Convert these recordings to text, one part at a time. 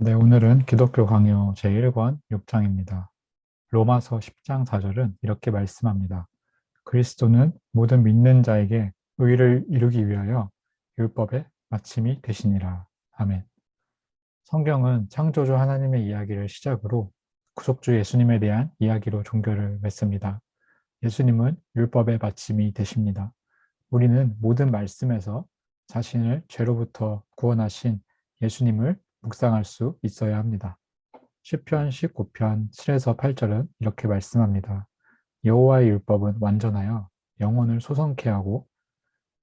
네, 오늘은 기독교 강요 제1권 6장입니다. 로마서 10장 4절은 이렇게 말씀합니다. 그리스도는 모든 믿는 자에게 의를 이루기 위하여 율법의 마침이 되시니라. 아멘. 성경은 창조주 하나님의 이야기를 시작으로 구속주 예수님에 대한 이야기로 종교를 맺습니다. 예수님은 율법의 마침이 되십니다. 우리는 모든 말씀에서 자신을 죄로부터 구원하신 예수님을 묵상할 수 있어야 합니다. 시편 19편 7에서 8절은 이렇게 말씀합니다. 여호와의 율법은 완전하여 영혼을 소성케 하고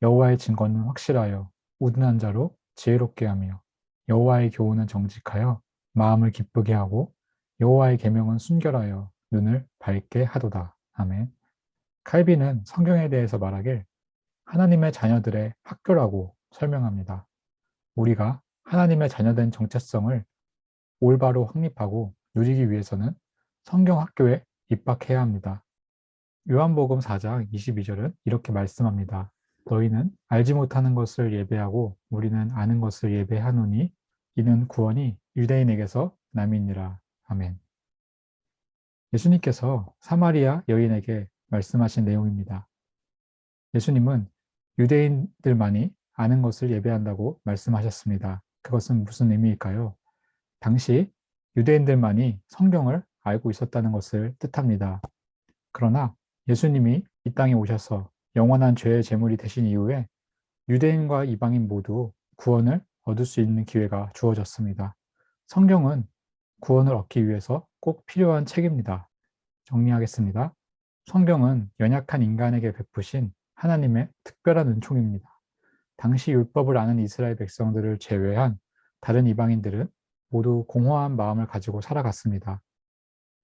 여호와의 증거는 확실하여 우둔한 자로 지혜롭게 하며 여호와의 교훈은 정직하여 마음을 기쁘게 하고 여호와의 계명은 순결하여 눈을 밝게 하도다. 아멘. 칼빈은 성경에 대해서 말하길 하나님의 자녀들의 학교라고 설명합니다. 우리가 하나님의 자녀된 정체성을 올바로 확립하고 누리기 위해서는 성경 학교에 입학해야 합니다. 요한복음 4장 22절은 이렇게 말씀합니다. 너희는 알지 못하는 것을 예배하고 우리는 아는 것을 예배하노니 이는 구원이 유대인에게서 남이니라. 아멘. 예수님께서 사마리아 여인에게 말씀하신 내용입니다. 예수님은 유대인들만이 아는 것을 예배한다고 말씀하셨습니다. 그것은 무슨 의미일까요? 당시 유대인들만이 성경을 알고 있었다는 것을 뜻합니다. 그러나 예수님이 이 땅에 오셔서 영원한 죄의 제물이 되신 이후에 유대인과 이방인 모두 구원을 얻을 수 있는 기회가 주어졌습니다. 성경은 구원을 얻기 위해서 꼭 필요한 책입니다. 정리하겠습니다. 성경은 연약한 인간에게 베푸신 하나님의 특별한 은총입니다. 당시 율법을 아는 이스라엘 백성들을 제외한 다른 이방인들은 모두 공허한 마음을 가지고 살아갔습니다.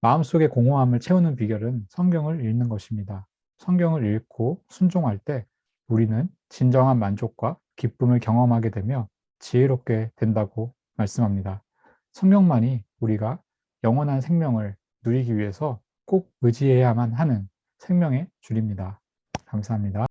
마음속의 공허함을 채우는 비결은 성경을 읽는 것입니다. 성경을 읽고 순종할 때 우리는 진정한 만족과 기쁨을 경험하게 되며 지혜롭게 된다고 말씀합니다. 성경만이 우리가 영원한 생명을 누리기 위해서 꼭 의지해야만 하는 생명의 줄입니다. 감사합니다.